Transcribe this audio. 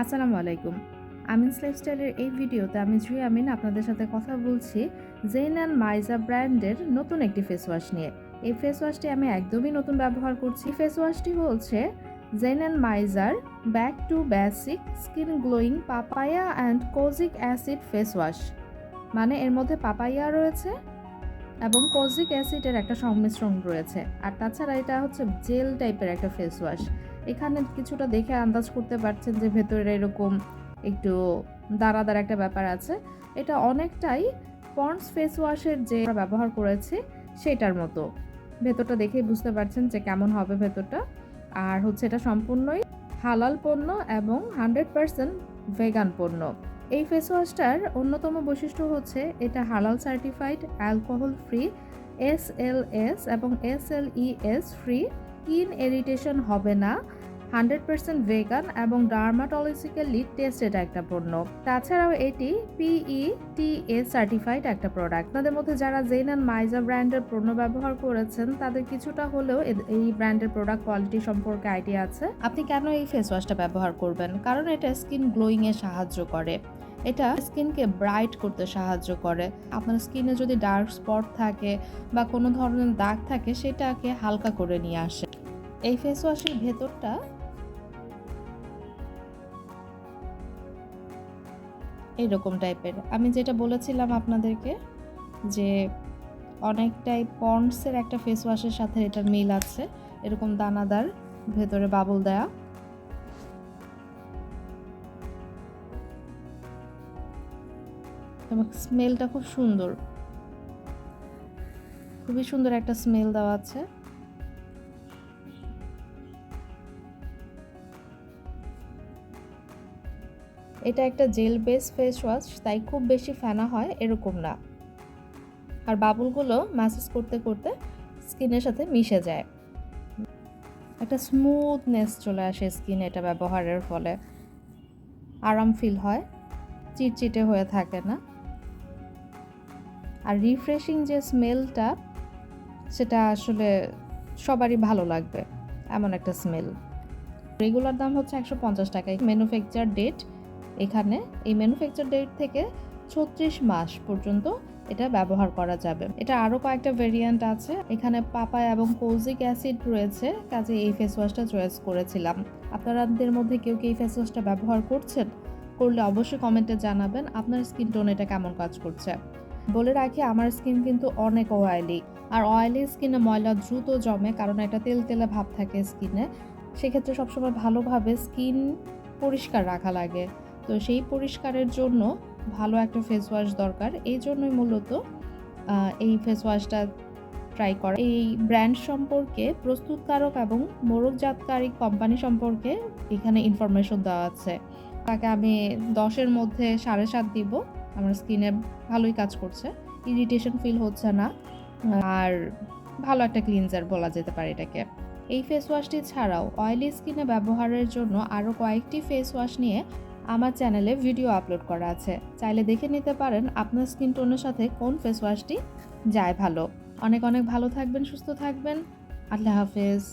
আসসালামু আলাইকুম। আমিনস লাইফস্টাইলের এই ভিডিওতে আমি জুই আমিন আপনাদের সাথে কথা বলছি জেন অ্যান্ড মাইজা ব্র্যান্ডের নতুন একটি ফেস ওয়াশ নিয়ে। এই ফেস ওয়াশটি আমি একদমই নতুন ব্যবহার করছি। ফেস ওয়াশটি হচ্ছে জেন and miser back to basic skin glowing papaya and kojic acid face wash মানে এর মধ্যে পাপাইয়া রয়েছে এবং কোজিক অ্যাসিডের একটা সংমিশ্রণ রয়েছে। আর তাছাড়া এটা হচ্ছে জেল টাইপের একটা ফেস ওয়াশ এখানে কিছুটা দেখে আন্দাজ করতে পারছেন যে ভেতরে এরকম একটু দাঁড়াদার একটা ব্যাপার আছে। এটা অনেকটাই পন্ডস ফেস ওয়াশের যে ব্যবহার করেছি, সেটার মতো। ভেতরটা দেখেই বুঝতে পারছেন যে কেমন হবে ভেতরটা। আর হচ্ছে এটা সম্পূর্ণই হালাল পণ্য এবং হান্ড্রেড পারসেন্ট ভেগান পণ্য। এই ফেস ওয়াশটার অন্যতম বৈশিষ্ট্য হচ্ছে এটা হালাল certified alcohol free S L S এবং S L E S free skin irritation হবে না। হান্ড্রেড পার্সেন্ট ভেগান এবং ডার্মাটোলজিক্যালি টেস্টেড একটা পণ্য। তাছাড়াও এটি পিই টি এ সার্টিফাইড একটা প্রোডাক্ট। আপনাদের মধ্যে যারা জেন অ্যান্ড মাইজা ব্র্যান্ডের পণ্য ব্যবহার করেছেন, তাদের কিছুটা হলেও এই ব্র্যান্ডের প্রোডাক্ট কোয়ালিটি সম্পর্কে আইডিয়া আছে। আপনি কেন এই ফেস ওয়াশটা ব্যবহার করবেন? কারণ এটা স্কিন গ্লোয়িংয়ে সাহায্য করে। এটা স্কিনকে ব্রাইট করতে সাহায্য করে। আপনার স্কিনে যদি ডার্ক স্পট থাকে বা কোনো ধরনের দাগ থাকে, সেটাকে হালকা করে নিয়ে আসে। এই ফেস ওয়াশের ভেতরটা এইরকম টাইপের। আমি যেটা বলেছিলাম আপনাদেরকে যে অনেকটাই পন্ডসের একটা ফেস ওয়াশের সাথে এটার মিল আছে, এরকম দানাদার, ভেতরে বাবল দেয়া। এবং স্মেলটা খুব সুন্দর। খুবই সুন্দর একটা স্মেল দেওয়া আছে। এটা একটা জেল বেস ফেস ওয়াশ তাই খুব বেশি ফেনা হয় এরকম না। আর বাবুলগুলো ম্যাসেজ করতে করতে স্কিনের সাথে মিশে যায়। একটা স্মুথনেস চলে আসে স্কিনে এটা ব্যবহারের ফলে। আরাম ফিল হয়, চিটচিটে হয়ে থাকে না। আর রিফ্রেশিং যে স্মেলটা সেটা আসলে সবারই ভালো লাগবে, এমন একটা স্মেল রেগুলার দাম হচ্ছে একশো পঞ্চাশ টাকা ম্যানুফ্যাকচার ডেট এখানে এই ম্যানুফ্যাকচার ডেট থেকে ছত্রিশ মাস পর্যন্ত এটা ব্যবহার করা যাবে। এটা আরও কয়েকটা ভেরিয়েন্ট আছে। এখানে পাপায়া এবং কোজিক অ্যাসিড রয়েছে, কাজে এই ফেস ওয়াশটা চয়েস করেছিলাম। আপনাদের মধ্যে কেউ কি এই ফেস ওয়াশটা ব্যবহার করছেন? করলে অবশ্যই কমেন্টে জানাবেন, আপনার স্কিন টোন এটা কেমন কাজ করছে। বলে রাখি, আমার স্কিন কিন্তু অনেক অয়েলি আর অয়েলি স্কিনে ময়লা দ্রুত জমে, কারণ এটা তেল তেলে ভাব থাকে স্কিনে সেক্ষেত্রে সবসময় ভালোভাবে স্কিন পরিষ্কার রাখা লাগে। তো সেই পরিষ্কারের জন্য ভালো একটা ফেস ওয়াশ দরকার। এই জন্যই মূলত এই ফেস ওয়াশটা ট্রাই করা। এই ব্র্যান্ড সম্পর্কে প্রস্তুতকারক এবং মোড়কজাতকারী কোম্পানি সম্পর্কে এখানে ইনফরমেশন দেওয়া আছে। তাকে আমি দশের মধ্যে সাড়ে সাত দিব। আমার স্কিনে ভালোই কাজ করছে। ইরিটেশন ফিল হচ্ছে না। আর ভালো একটা ক্লিনজার বলা যেতে পারে এটাকে। এই ফেস ওয়াশটি ছাড়াও অয়েলি স্কিনে ব্যবহারের জন্য আরও কয়েকটি ফেস ওয়াশ নিয়ে আমার চ্যানেলে ভিডিও আপলোড করা আছে। চাইলে দেখে নিতে পারেন আপনার স্কিন টোনের সাথে কোন ফেস ওয়াশটি যায় ভালো। অনেক অনেক ভালো থাকবেন, সুস্থ থাকবেন। আল্লাহ হাফেজ।